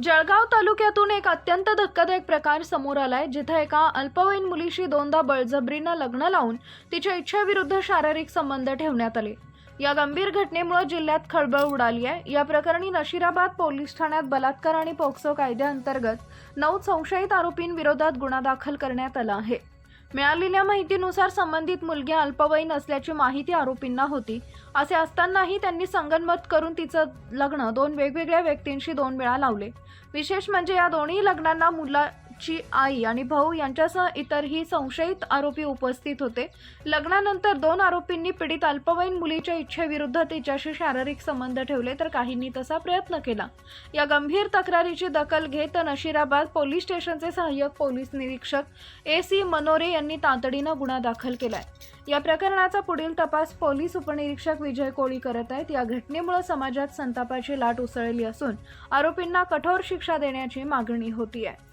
जळगाव तालुक्यातून एक अत्यंत धक्कादायक प्रकार समोर आलाय जिथे एका अल्पवयीन मुलीशी दोनदा बळजबरीनं लग्न लावून तिच्या इच्छेविरुद्ध शारीरिक संबंध ठेवण्यात आले. या गंभीर घटनेमुळे जिल्ह्यात खळबळ उडाली आहे. या प्रकरणी नशिराबाद पोलीस ठाण्यात बलात्कार आणि पोक्सो कायद्याअंतर्गत नऊ संशयित आरोपींविरोधात गुन्हा दाखल करण्यात आला आहे. मिळालेल्या माहितीनुसार संबंधित मुलगी अल्पवयीन असल्याची माहिती आरोपींना होती. असे असतानाही त्यांनी संगनमत करून तिचं लग्न दोन वेगवेगळ्या व्यक्तींशी दोन वेळा लावले. विशेष म्हणजे या दोन्ही लग्नांना ची आई आणि भाऊ यांच्यासह इतरही संशयित आरोपी उपस्थित होते. लग्नानंतर दोन आरोपींनी पीडित अल्पवयीन मुलीच्या इच्छेविरुद्ध तिच्याशी शारीरिक संबंध ठेवले तर काहींनी तसा प्रयत्न केला. या गंभीर तक्रारीची दखल घेत नशिराबाद पोलीस स्टेशनचे सहाय्यक पोलीस निरीक्षक ए सी मनोरे यांनी तातडीनं गुन्हा दाखल केलाय. या प्रकरणाचा पुढील तपास पोलीस उपनिरीक्षक विजय कोळी करत आहेत. या घटनेमुळे समाजात संतापाची लाट उसळली असून आरोपींना कठोर शिक्षा देण्याची मागणी होती आहे